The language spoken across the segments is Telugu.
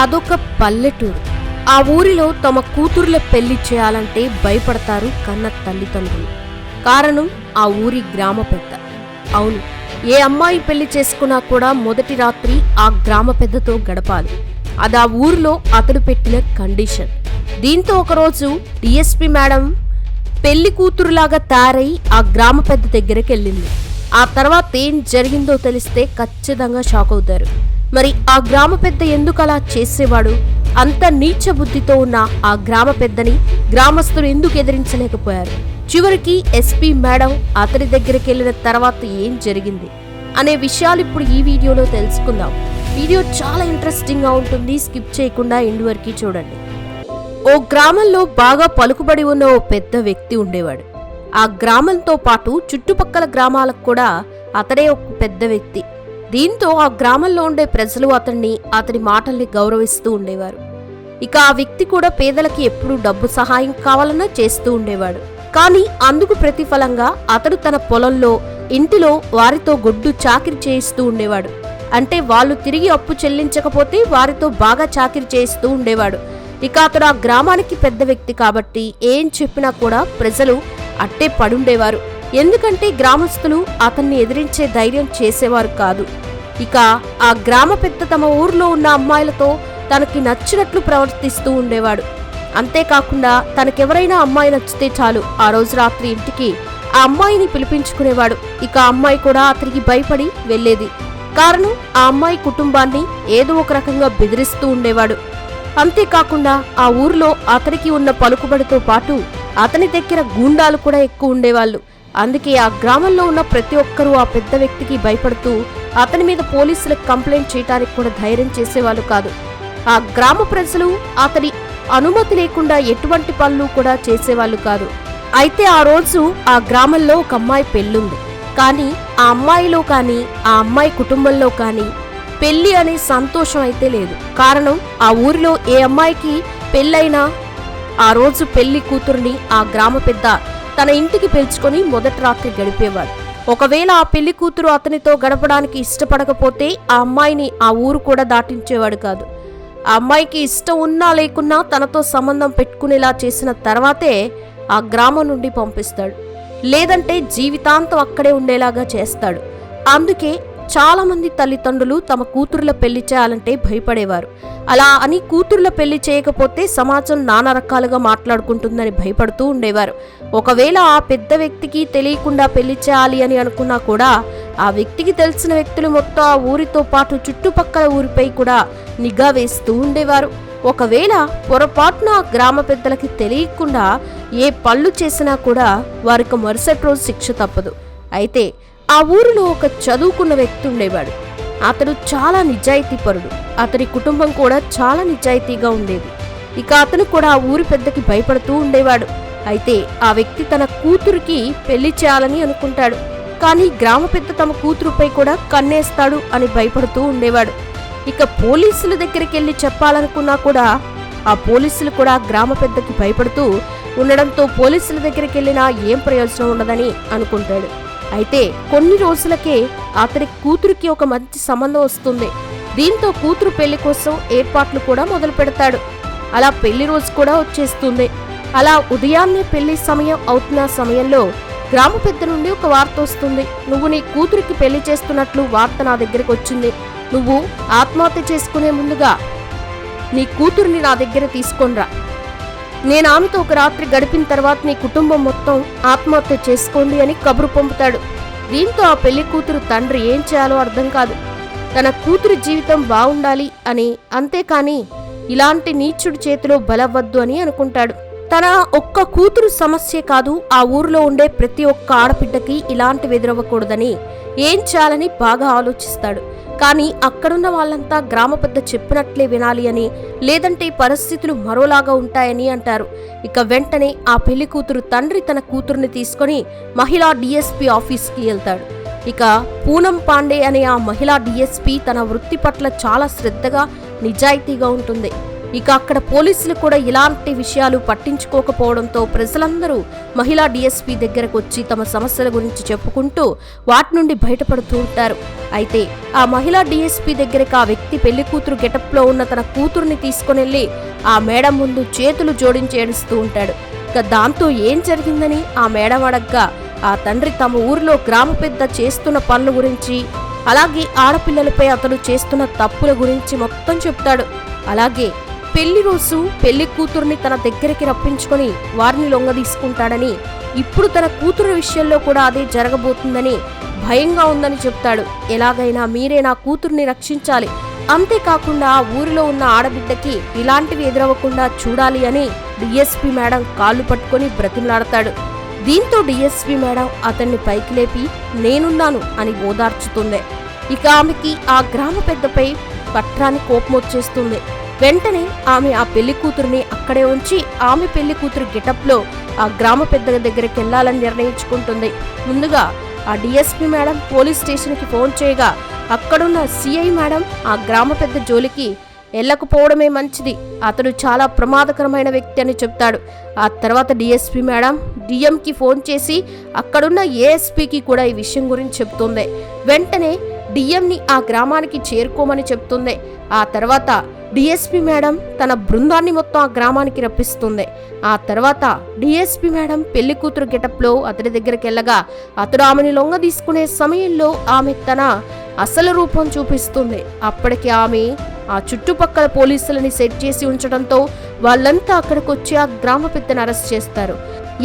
అదొక పల్లెటూరు. ఆ ఊరిలో తమ కూతుర్ల పెళ్ళి చేయాలంటే భయపడతారు కన్న తల్లిదండ్రులు. కారణం ఆ ఊరి గ్రామ పెద్ద. అవును ఏ అమ్మాయి పెళ్ళి చేసుకున్నా కూడా మొదటి రాత్రి ఆ గ్రామ పెద్దతో గడపాలి. అది ఆ ఊరిలో అతడు పెట్టిన కండిషన్. దీంతో ఒకరోజు డిఎస్పి మేడం పెళ్ళి కూతురులాగా తయారై ఆ గ్రామ పెద్ద దగ్గరికి వెళ్ళింది ఆ తర్వాత ఏం జరిగిందో తెలిస్తే ఖచ్చితంగా షాక్ అవుతారు. మరి ఆ గ్రామ పెద్ద ఎందుకు అలా చేసేవాడు? అంత నీచ బుద్ధితో ఉన్న ఆ గ్రామ పెద్దని గ్రామస్తులు ఎందుకు ఎదిరించలేకపోయారు? చివరికి ఎస్పీ మేడం అతని దగ్గరికి వెళ్ళిన తర్వాత ఏం జరిగింది? అనే విషయాలు ఇప్పుడు ఈ వీడియోలో తెలుసుకుందాం. వీడియో చాలా ఇంట్రెస్టింగ్గా ఉంటుంది. స్కిప్ చేయకుండా ఎండ్ వరకు చూడండి. ఓ గ్రామంలో బాగా పలుకుబడి ఉన్న ఓ పెద్ద వ్యక్తి ఉండేవాడు. ఆ గ్రామంతో పాటు చుట్టుపక్కల గ్రామాలకు కూడా అతడే ఒక పెద్ద వ్యక్తి. దీంతో ఆ గ్రామంలో ఉండే ప్రజలు అతన్ని అతని మాటల్ని గౌరవిస్తూ ఉండేవారు. ఇక ఆ వ్యక్తి కూడా పేదలకి ఎప్పుడూ డబ్బు సహాయం కావాలన్నా చేస్తూ ఉండేవాడు. కానీ అందుకు ప్రతిఫలంగా అతడు తన పొలంలో ఇంటిలో వారితో గొడ్డు చాకిరి చేయిస్తూ ఉండేవాడు. అంటే వాళ్ళు తిరిగి అప్పు చెల్లించకపోతే వారితో బాగా చాకిరి చేయిస్తూ ఉండేవాడు. ఇక అతడు ఆ గ్రామానికి పెద్ద వ్యక్తి కాబట్టి ఏం చెప్పినా కూడా ప్రజలు అట్టే పడుండేవారు. ఎందుకంటే గ్రామస్తులు అతన్ని ఎదిరించే ధైర్యం చేసేవారు కాదు. ఇక ఆ గ్రామ పెద్ద తమ ఊర్లో ఉన్న అమ్మాయిలతో తనకి నచ్చినట్లు ప్రవర్తిస్తూ ఉండేవాడు. అంతేకాకుండా తనకెవరైనా అమ్మాయి నచ్చితే చాలు. ఆ రోజు రాత్రి ఇంటికి ఆ అమ్మాయిని పిలిపించుకునేవాడు. ఇక ఆ అమ్మాయి కూడా అతనికి భయపడి వెళ్ళేది. కారణం ఆ అమ్మాయి కుటుంబాన్ని ఏదో ఒక రకంగా బెదిరిస్తూ ఉండేవాడు. అంతేకాకుండా ఆ ఊర్లో అతనికి ఉన్న పలుకుబడితో పాటు అతని దగ్గర గూండాలు కూడా ఎక్కువ ఉండేవాళ్ళు. అందుకే ఆ గ్రామంలో ఉన్న ప్రతి ఒక్కరూ ఆ పెద్ద వ్యక్తికి భయపడుతూ అతని మీద పోలీసులకు కంప్లైంట్ చేయడానికి కూడా ధైర్యం చేసేవాళ్ళు కాదు. ఆ గ్రామ ప్రజలు అతని అనుమతి లేకుండా ఎటువంటి పనులు కూడా చేసేవాళ్ళు కాదు. అయితే ఆ రోజు ఆ గ్రామంలో ఒక అమ్మాయి పెళ్ళుంది. కానీ ఆ అమ్మాయిలో కానీ ఆ అమ్మాయి కుటుంబంలో కానీ పెళ్ళి అనే సంతోషం అయితే లేదు. కారణం ఆ ఊరిలో ఏ అమ్మాయికి పెళ్ళైనా ఆ రోజు పెళ్ళి కూతుర్ని ఆ గ్రామ పెద్ద తన ఇంటికి పిలుచుకొని మొదటి రాత్రి గడిపేవాడు. ఒకవేళ ఆ పెళ్ళి కూతురు అతనితో గడపడానికి ఇష్టపడకపోతే ఆ అమ్మాయిని ఆ ఊరు కూడా దాటించేవాడు కాదు. ఆ అమ్మాయికి ఇష్టం ఉన్నా లేకున్నా తనతో సంబంధం పెట్టుకునేలా చేసిన తర్వాతే ఆ గ్రామం నుండి పంపిస్తాడు. లేదంటే జీవితాంతం అక్కడే ఉండేలాగా చేస్తాడు. అందుకే చాలామంది తల్లిదండ్రులు తమ కూతుర్ల పెళ్ళి చేయాలంటే భయపడేవారు. అలా అని కూతుర్ల పెళ్ళి చేయకపోతే సమాజం నానా రకాలుగా మాట్లాడుకుంటుందని భయపడుతూ ఉండేవారు. ఒకవేళ ఆ పెద్ద వ్యక్తికి తెలియకుండా పెళ్ళి చేయాలి అని అనుకున్నా కూడా ఆ వ్యక్తికి తెలిసిన వ్యక్తులు మొత్తం ఆ ఊరితో పాటు చుట్టుపక్కల ఊరిపై కూడా నిఘా వేస్తూ ఉండేవారు. ఒకవేళ పొరపాటున ఆ గ్రామ పెద్దలకి తెలియకుండా ఏ పళ్ళు చేసినా కూడా వారికి మరుసటి రోజు శిక్ష తప్పదు. అయితే ఆ ఊరిలో ఒక చదువుకున్న వ్యక్తి ఉండేవాడు. అతడు చాలా నిజాయితీపరుడు. అతని కుటుంబం కూడా చాలా నిజాయితీగా ఉండేది. ఇక అతను కూడా ఆ ఊరి పెద్దకి భయపడుతూ ఉండేవాడు. అయితే ఆ వ్యక్తి తన కూతురికి పెళ్ళి చేయాలని అనుకుంటాడు. కానీ గ్రామ పెద్ద తమ కూతురుపై కూడా కన్నేస్తాడు అని భయపడుతూ ఉండేవాడు. ఇక పోలీసుల దగ్గరికి వెళ్ళి చెప్పాలనుకున్నా కూడా ఆ పోలీసులు కూడా గ్రామ పెద్దకి భయపడుతూ ఉండడంతో పోలీసుల దగ్గరికి వెళ్ళినా ఏం ప్రయోజనం ఉండదని అనుకుంటాడు. అయితే కొన్ని రోజులకే అతని కూతురికి ఒక మంచి సంబంధం వస్తుంది. దీంతో కూతురు పెళ్ళి కోసం ఏర్పాట్లు కూడా మొదలు పెడతాడు. అలా పెళ్ళి రోజు కూడా వచ్చేస్తుంది. అలా ఉదయాన్నే పెళ్ళి సమయం అవుతున్న సమయంలో గ్రామ పెద్ద నుండి ఒక వార్త వస్తుంది. నువ్వు నీ కూతురికి పెళ్ళి చేస్తున్నట్లు వార్త నా దగ్గరికి వచ్చింది. నువ్వు ఆత్మహత్య చేసుకునే ముందుగా నీ కూతుర్ని నా దగ్గర తీసుకొనిరా నేను ఆమెతో ఒక రాత్రి గడిపిన తర్వాత నీ కుటుంబం మొత్తం ఆత్మహత్య చేసుకోండి అని కబురు పంపుతాడు. దీంతో ఆ పెళ్ళి కూతురు తండ్రి ఏం చేయాలో అర్థం కాదు. తన కూతురు జీవితం బాగుండాలి అని అంతేకాని ఇలాంటి నీచుడి చేతిలో బలవద్దు అని అనుకుంటాడు. తన ఒక్క కూతురు సమస్య కాదు ఆ ఊరిలో ఉండే ప్రతి ఒక్క ఆడపిడ్డకి ఇలాంటివి ఎదురవ్వకూడదని ఏం చేయాలని బాగా ఆలోచిస్తాడు. కానీ అక్కడున్న వాళ్ళంతా గ్రామ పెద్ద చెప్పినట్లే వినాలి అని లేదంటే పరిస్థితులు మరోలాగా ఉంటాయని అంటారు. ఇక వెంటనే ఆ పెళ్ళి కూతురు తండ్రి తన కూతురుని తీసుకొని మహిళా డిఎస్పీ ఆఫీస్కి వెళ్తాడు. ఇక పూనం పాండే అనే ఆ మహిళా డిఎస్పీ తన వృత్తి పట్ల చాలా శ్రద్ధగా నిజాయితీగా ఉంటుంది. ఇక అక్కడ పోలీసులు కూడా ఇలాంటి విషయాలు పట్టించుకోకపోవడంతో ప్రజలందరూ మహిళా డీఎస్పీ దగ్గరకు వచ్చి తమ సమస్యల గురించి చెప్పుకుంటూ వాటి నుండి బయటపడుతూ ఉంటారు. అయితే ఆ మహిళా డీఎస్పీ దగ్గరకు ఆ వ్యక్తి పెళ్ళి కూతురు గెటప్లో ఉన్న తన కూతురుని తీసుకునెళ్ళి ఆ మేడం ముందు చేతులు జోడించి ఏడుస్తూ ఉంటాడు. ఇక దాంతో ఏం జరిగిందని ఆ మేడం అడగ్గా ఆ తండ్రి తమ ఊరిలో గ్రామ పెద్ద చేస్తున్న పనుల గురించి అలాగే ఆడపిల్లలపై అతడు చేస్తున్న తప్పుల గురించి మొత్తం చెప్తాడు. అలాగే పెళ్ళి రోజు పెళ్ళి కూతుర్ని తన దగ్గరికి రప్పించుకొని వారిని లొంగదీసుకుంటాడని ఇప్పుడు తన కూతురు విషయంలో కూడా అదే జరగబోతుందని భయంగా ఉందని చెప్తాడు. ఎలాగైనా మీరే నా కూతుర్ని రక్షించాలి. అంతేకాకుండా ఆ ఊరిలో ఉన్న ఆడబిడ్డకి ఇలాంటివి ఎదురవ్వకుండా చూడాలి అని డిఎస్పి మేడం కాళ్ళు పట్టుకొని బ్రతిమలాడతాడు. దీంతో డిఎస్పి మేడం అతన్ని పైకి లేపి నేనున్నాను అని ఓదార్చుతుంది. ఇక ఆమెకి ఆ గ్రామ పెద్దపై పట్రాని కోపం వచ్చేస్తుంది వెంటనే ఆమె ఆ పెళ్ళి కూతురుని అక్కడే ఉంచి ఆమె పెళ్ళి కూతురు గెటప్లో ఆ గ్రామ పెద్ద దగ్గరికి వెళ్ళాలని నిర్ణయించుకుంటుంది. ముందుగా ఆ డిఎస్పి మేడం పోలీస్ స్టేషన్కి ఫోన్ చేయగా అక్కడున్న సిఐ మేడం ఆ గ్రామ పెద్ద జోలికి వెళ్ళకపోవడమే మంచిది. అతడు చాలా ప్రమాదకరమైన వ్యక్తి అని చెప్తాడు. ఆ తర్వాత డిఎస్పి మేడం డిఎంకి ఫోన్ చేసి అక్కడున్న ఏఎస్పికి కూడా ఈ విషయం గురించి చెప్తుంది. వెంటనే డిఎంని ఆ గ్రామానికి చేరుకోమని చెప్తుంది. ఆ తర్వాత డిఎస్పి మేడం తన బృందాన్ని మొత్తం ఆ గ్రామానికి రప్పిస్తుంది. ఆ తర్వాత డిఎస్పి మేడం పెళ్ళి కూతురు గెటప్లో అతడి దగ్గరికి వెళ్ళగా అతడు ఆమెని లొంగ తీసుకునే సమయంలో ఆమె తన అసలు రూపం చూపిస్తుంది. అప్పటికి ఆమె ఆ చుట్టుపక్కల పోలీసులని సెట్ చేసి ఉంచడంతో వాళ్ళంతా అక్కడికి వచ్చి ఆ గ్రామ పెద్దను అరెస్ట్ చేస్తారు.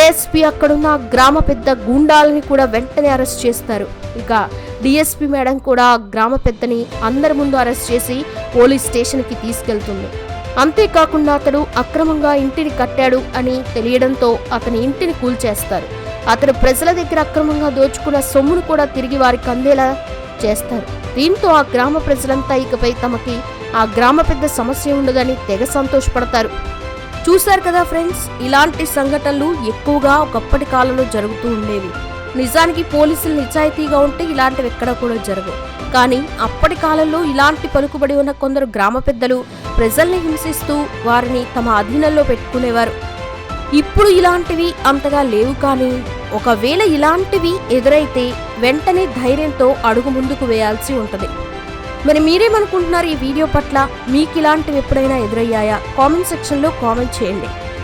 ఏఎస్పీ అక్కడున్న గ్రామ పెద్ద గూండాలని కూడా వెంటనే అరెస్ట్ చేస్తారు. ఇక డిఎస్పీ మేడం కూడా గ్రామ పెద్దని అందరి ముందు అరెస్ట్ చేసి పోలీస్ స్టేషన్కి తీసుకెళ్తుంది. అంతేకాకుండా అతడు అక్రమంగా ఇంటిని కట్టాడు అని తెలియడంతో అతని ఇంటిని కూల్చేస్తారు. అతడు ప్రజల దగ్గర అక్రమంగా దోచుకున్న సొమ్మును కూడా తిరిగి వారికి అందేలా చేస్తారు. దీంతో ఆ గ్రామ ప్రజలంతా ఇకపై తమకి ఆ గ్రామ పెద్ద సమస్య ఉండదని తెగ సంతోషపడతారు. చూశారు కదా ఫ్రెండ్స్ ఇలాంటి సంఘటనలు ఎక్కువగా ఒకప్పటి కాలంలో జరుగుతూ ఉండేవి. నిజానికి పోలీసులు నిజాయితీగా ఉంటే ఇలాంటివి ఎక్కడ కూడా జరగవు. కానీ అప్పటి కాలంలో ఇలాంటి పలుకుబడి ఉన్న కొందరు గ్రామ పెద్దలు ప్రజల్ని హింసిస్తూ వారిని తమ అధీనంలో పెట్టుకునేవారు. ఇప్పుడు ఇలాంటివి అంతగా లేవు కానీ ఒకవేళ ఇలాంటివి ఎదురైతే వెంటనే ధైర్యంతో అడుగు ముందుకు వేయాల్సి ఉంటుంది. మరి మీరేమనుకుంటున్నారు ఈ వీడియో పట్ల? మీకు ఇలాంటివి ఎప్పుడైనా ఎదురయ్యాయా? కామెంట్ సెక్షన్లో కామెంట్ చేయండి.